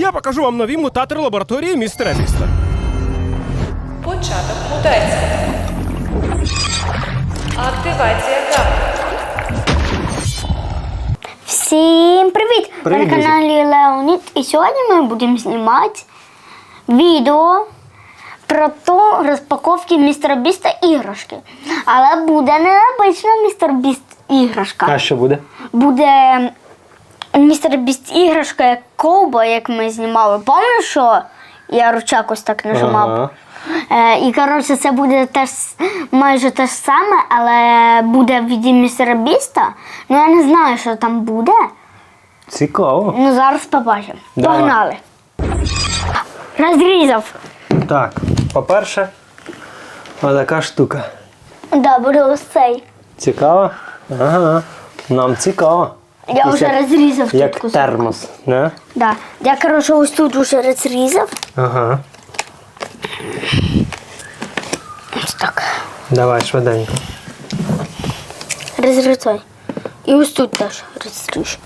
Я покажу вам нові мутатори лабораторії містера Біста. Початок мутації. Активація гамма. Всім привіт! Привіт, на каналі Леонід. І сьогодні ми будемо знімати відео про ту розпаковки містера Біста іграшки. Але буде не обична містер Біст іграшка. А що буде? Буде містер Біст іграшка як ковба, як ми знімали. Пам'ятаєш, що я ручак ось так нажимав? Ага. Е, і коротше, це буде теж майже те ж саме, але буде від містера Біста. Ну я не знаю, що там буде. Цікаво. Ну зараз побачимо. Давай. Погнали. Розрізав. Так, по-перше, отака штука. Да, ось цей. Цікаво? Ага. Нам цікаво. Я вже як- розрізав Як тут кусок. термос, не? Да. Я, коротше, ось тут вже розрізав. Ага. Ось так. Давай швиденько. Розрізай. І ось тут теж розріж.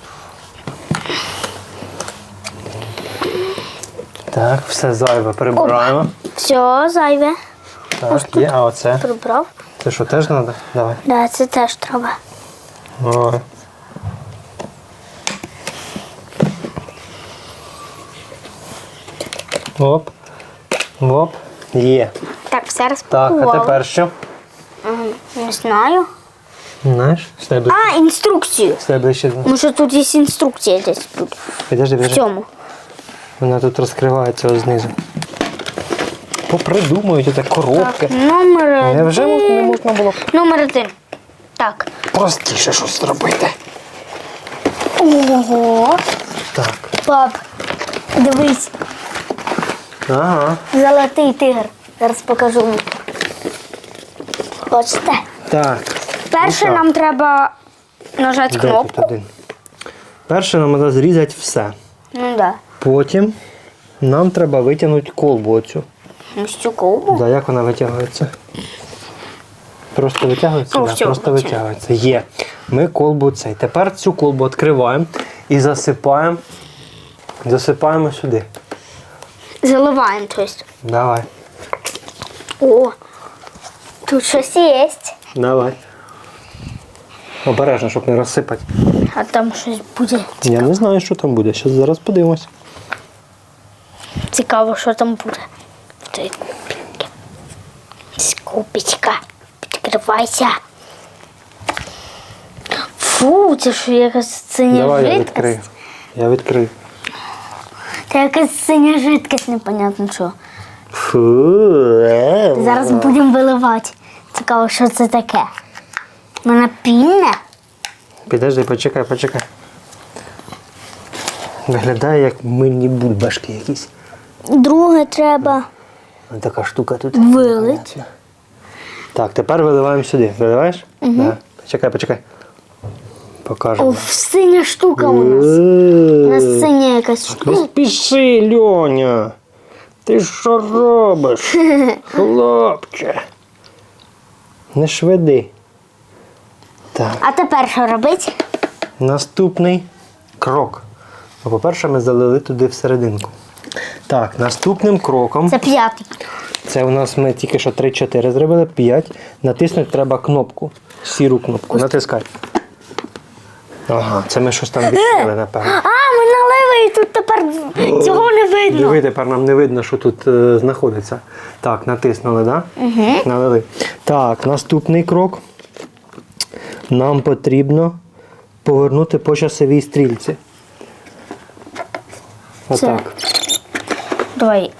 Так, все зайве прибираємо. Все, зайве. Так, є, а оце. Прибрав. Це що теж треба? Давай. Да, це теж треба. Ой. Оп. Оп. Є. Так, все Так, а тепер що? Не знаю. Знаєш? Стай ближче. А, інструкцію. Стай ближче. Може тут є інструкція десь тут. Підожди, В підожди. цьому. Вона тут розкривається ось знизу. Попридумують оце коробки. Номер Невже один. можна- не можна було б Номер один. Так. простіше щось зробити? Ого. Так. Пап, дивись, Ага. золотий тигр. Зараз покажу. вам. Хочете? Так. Перше Ну, нам треба нажати Де кнопку. один? Перше нам треба зрізати все. Ну да. Потім нам треба витягнути колбу оцю. Ось цю ковбу. Да, як вона витягується? Просто витягується? О, Да, всьо, просто бачу. витягується. Є. Ми колбу цей. Тепер цю колбу відкриваємо і засипаємо. Засипаємо сюди. Заливаємо, тобто. Давай. О, тут щось є. Давай. Обережно, щоб не розсипати. А там щось буде. Я не знаю, що там буде. Щас зараз подивимось. Цікаво, що там буде. Той купінки. Скупічка. Відкривайся. Фу, це що якась синя Давай я відкрию. Я відкрию. Це якась синя жидкость, непонятно що. Фу. е. Зараз будемо виливати. Цікаво, що це таке. Вона пінне? Підожди, почекай, почекай. Виглядає як мильні бульбашки якісь. Друге треба. Ось Така штука тут. Вилить. Так, тепер виливаємо сюди. Виливаєш? Угу. Да. Почекай, почекай. Покажемо. О, синя штука у нас. У нас синя якась Не штука. спіши, Льоня. Ти що робиш? Хлопче. Не шведи. Так, А тепер що робити? наступний крок. Ну, по-перше, ми залили туди всерединку. Так, наступним кроком. Це п'ятий. Це у нас ми тільки що 3-4 зробили, 5. Натиснути треба кнопку. Сіру кнопку. Натискай. Ага, це ми щось там відкрили, напевно. А, ми налили і тут тепер цього не видно. Диви, тепер нам не видно, що тут е, знаходиться. Так, натиснули, так? Да? Угу. Налили. Так, наступний крок. Нам потрібно повернути по часовій стрільці. Отак. Давай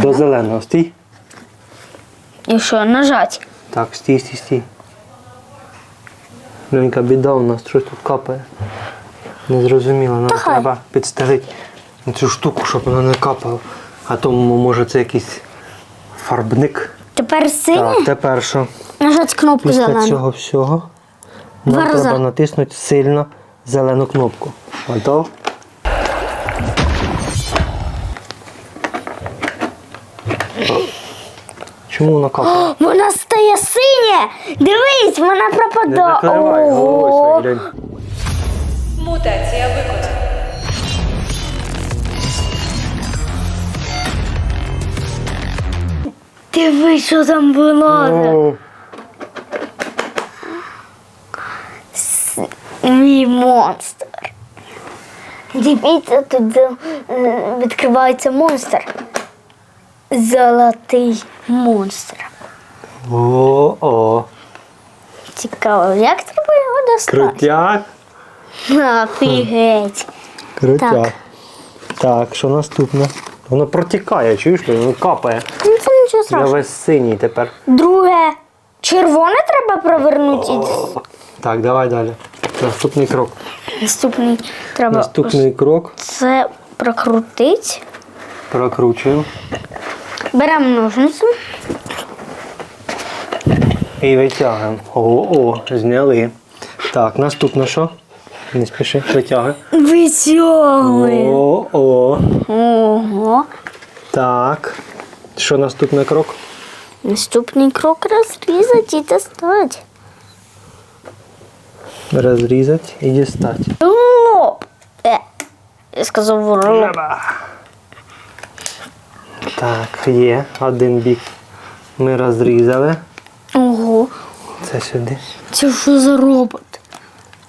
До зеленого. Стій. І що, нажать? Так, стій, стій, стій. Ленька, біда у нас, щось тут капає. Не зрозуміло, нам хай. треба підстелити цю штуку, щоб вона не капала. А то, може, це якийсь фарбник. Тепер синє? Так, тепер що? Нажать кнопку Після зелену. цього всього Два нам рази. треба натиснути сильно зелену кнопку. Готов? Чому воно капає? Вона стає синя! Дивись, вона пропадає. Ого. Мутація виконана. Дивись, що там було. Мій монстр. Дивіться, тут е, відкривається монстр. Золотий монстр. О-о. Цікаво, як треба його достати? крутяк. Офігеть. Крутяк. Так. Так. що наступне? Воно протікає, чуєш, воно капає. Ну це нічого Я страшного. весь синій тепер. Друге, червоне треба провернути. Так, давай далі. Наступний крок. Наступний треба Наступний крок. це прокрутити. Прокручуємо. Беремо ножниці. І витягуємо. О, о, зняли. Так, наступне що? Не спіши, витягуй. Витягуємо. О, о. Ого. Так. Що наступний крок? Наступний крок розрізати і достати. Розрізати і дістати. Лоб. Е, я сказав лоб. Так, є. Один бік ми розрізали. Це сюди. Це що за робот?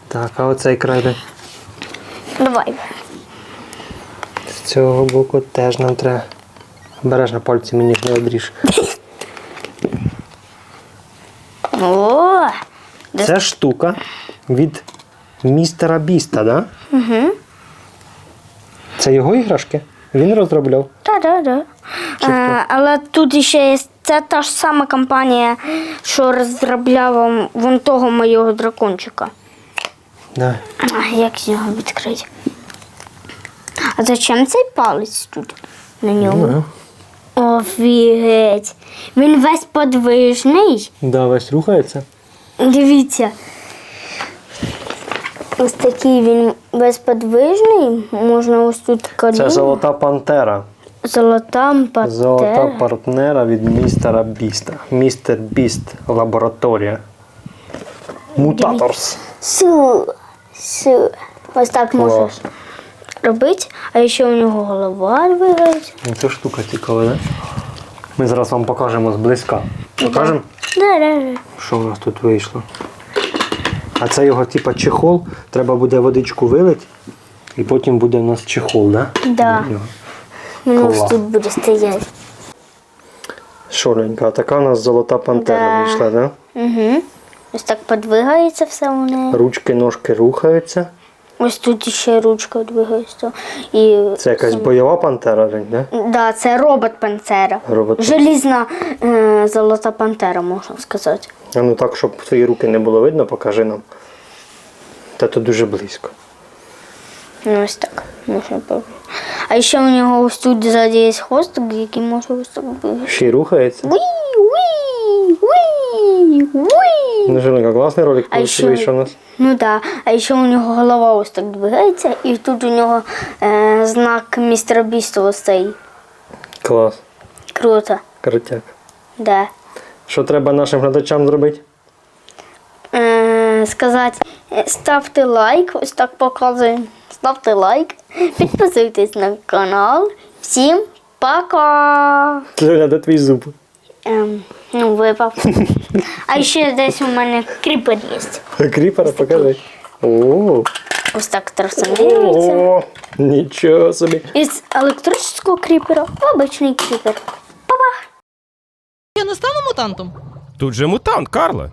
Так, а оцей край де? Давай. з цього боку теж нам треба. Береш пальці, мені ж не одріж. О, Це штука від містера Біста, да? Угу. Це його іграшки? Він розробляв. та-да-да. Е, але тут ще є це та ж сама компанія, що розробляла вон того моєго дракончика. Да. А як його відкрити? А зачем цей палець тут на ньому? Ну, Офігеть. Він весь подвижний. да, весь рухається. Дивіться. Ось такий він безподвижний. Можна ось тут коліно. Це золота пантера. Золота пантера. Золота партнера від містера Біста. Містер Біст лабораторія. Мутаторс. Су. Су. Ось так можна робити. А ще у нього голова двигається. Це штука цікава, да? Ми зараз вам покажемо зблизька. Покажемо, Да-да-да. що у нас тут вийшло. А це його типа чехол. Треба буде водичку вилити, і потім буде у нас чехол, да? Да. Ось тут буде стояти. Шоренька, така у нас золота пантера Да. вийшла, да? Угу. Ось так подвигається все у неї. Ручки, ножки рухаються. Ось тут ще ручка двигається. І... Це якась бойова пантера, Жень, да? Да, це робот пантера. Робот. Желізна е, золота пантера, можна сказати. А ну так, щоб твої руки не було видно, покажи нам. Та то дуже близько. Ну, ось так. Можна А ще у ось тут ззаді є хвостик, який може ось так. Ще й рухається. Уі, уі, уі, уі. Ну, Женка, класний ролик А ще- вийшов у нас. Ну так, а ще у нього голова ось так двигається, і тут у нього е, знак містера Біста ось цей. Клас. Круто. Крутяк. Да. Що треба нашим глядачам зробити? Е, сказати, е, ставте лайк, ось так показуємо. Ставте лайк, підписуйтесь на канал. Всім пока! Женя, де твій зуб? Ем, ну, випав. А ще десь у мене кріпер є. Кріпера покажи. О, Ось так трансформується. о, нічого собі. Із електричного кріпера в обичний кріпер. Па-па! Я не стану мутантом. Тут же мутант, Карле.